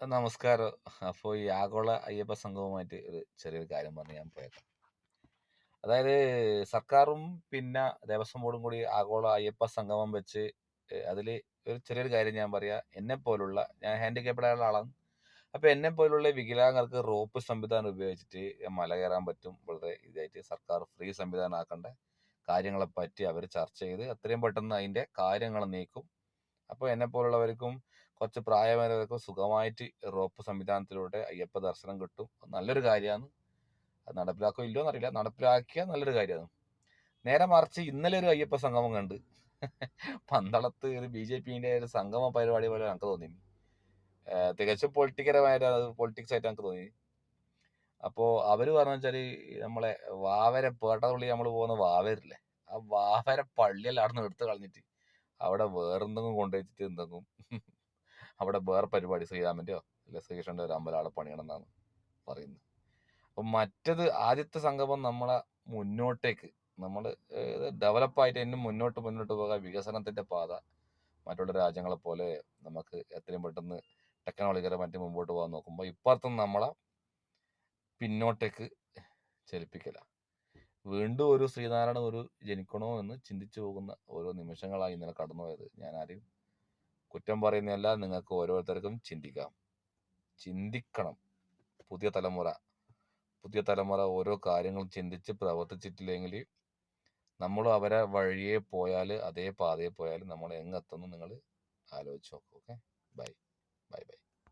നമസ്കാരം. അപ്പോൾ ഈ ആഗോള അയ്യപ്പ സംഘവുമായിട്ട് ഒരു ചെറിയൊരു കാര്യം പറഞ്ഞ് ഞാൻ പോയേക്കാം. അതായത് സർക്കാരും പിന്നെ ദേവസ്വം ബോർഡും കൂടി ആഗോള അയ്യപ്പ സംഗമം വെച്ച് അതിൽ ഒരു ചെറിയൊരു കാര്യം ഞാൻ പറയാ. എന്നെപ്പോലുള്ള ഞാൻ ഹാൻഡിക്യാപ്ഡ് ആയ ആളാണ്. അപ്പൊ എന്നെപ്പോലുള്ള വികലാംഗർക്ക് റോപ്പ് സംവിധാനം ഉപയോഗിച്ചിട്ട് മല കയറാൻ പറ്റും. വളരെ ഇതായിട്ട് സർക്കാർ ഫ്രീ സംവിധാനം ആക്കേണ്ട കാര്യങ്ങളെ പറ്റി അവർ ചർച്ച ചെയ്ത് എത്രയും പെട്ടെന്ന് അതിന്റെ കാര്യങ്ങൾ നീക്കും. അപ്പോൾ അപ്പൊ എന്നെപ്പോലുള്ളവർക്കും കുറച്ച് പ്രായമായവർക്ക് സുഖമായിട്ട് റോപ്പ് സംവിധാനത്തിലൂടെ അയ്യപ്പ ദർശനം കിട്ടും. നല്ലൊരു കാര്യമാണ്. അത് നടപ്പിലാക്കോ ഇല്ലയോ എന്നറിയില്ല. നടപ്പിലാക്കിയാൽ നല്ലൊരു കാര്യമാണ്. നേരെ മറിച്ച് ഇന്നലെ ഒരു അയ്യപ്പ സംഗമം കണ്ട് പന്തളത്ത് ഒരു ബി ജെ പിന്റെ ഒരു സംഗമ പരിപാടി പോലെ ഞങ്ങൾക്ക് തോന്നി. തികച്ചും പൊളിറ്റിക്കൽപരമായിട്ട് അത് പൊളിറ്റിക്സ് ആയിട്ട് ഞങ്ങൾക്ക് തോന്നി. അപ്പോ അവർ പറഞ്ഞു വെച്ചാൽ നമ്മളെ വാവര പേട്ടതുള്ളി നമ്മൾ പോകുന്ന വാവരില്ലേ ആ വാവര പള്ളിയെല്ലാം അവിടെ നിന്ന് എടുത്ത് കളഞ്ഞിട്ട് അവിടെ വേറെന്തെങ്കിലും കൊണ്ടുവച്ചിട്ട് എന്തെങ്കിലും അവിടെ വേറെ പരിപാടി ശ്രീരാമന്റെയോ അല്ലെ ശ്രീകൃഷ്ണന്റെ ഒരു അമ്പലം അവിടെ പണിയണം എന്നാണ് പറയുന്നത്. അപ്പൊ മറ്റത് ആദ്യത്തെ സംഗമം നമ്മളെ മുന്നോട്ടേക്ക് നമ്മൾ ഡെവലപ്പായിട്ട് എന്നും മുന്നോട്ട് മുന്നോട്ട് പോകാൻ വികസനത്തിന്റെ പാത മറ്റുള്ള രാജ്യങ്ങളെ പോലെ നമുക്ക് എത്രയും പെട്ടെന്ന് ടെക്നോളജിപരമായിട്ട് മുമ്പോട്ട് പോകാൻ നോക്കുമ്പോൾ ഇപ്പുറത്തും നമ്മളെ പിന്നോട്ടേക്ക് ചലിപ്പിക്കല വീണ്ടും ഒരു ശ്രീനാരായണ ഒരു ജനിക്കണോ എന്ന് ചിന്തിച്ചു പോകുന്ന ഓരോ നിമിഷങ്ങളായി ഇന്നലെ കടന്നുപോയത് ഞാൻ ആരെയും കുറ്റം പറയുന്നതല്ല നിങ്ങൾക്ക് ഓരോരുത്തർക്കും ചിന്തിക്കാം. ചിന്തിക്കണം. പുതിയ തലമുറ. പുതിയ തലമുറ ഓരോ കാര്യങ്ങളും ചിന്തിച്ച് പ്രവർത്തിച്ചിട്ടില്ലെങ്കിൽ നമ്മൾ അവരെ വഴിയെ പോയാൽ അതേ പാതയെ പോയാൽ നമ്മൾ എങ്ങെത്തുന്നു നിങ്ങൾ ആലോചിച്ച് നോക്കൂ. ഓക്കെ? ബൈ. Bye bye.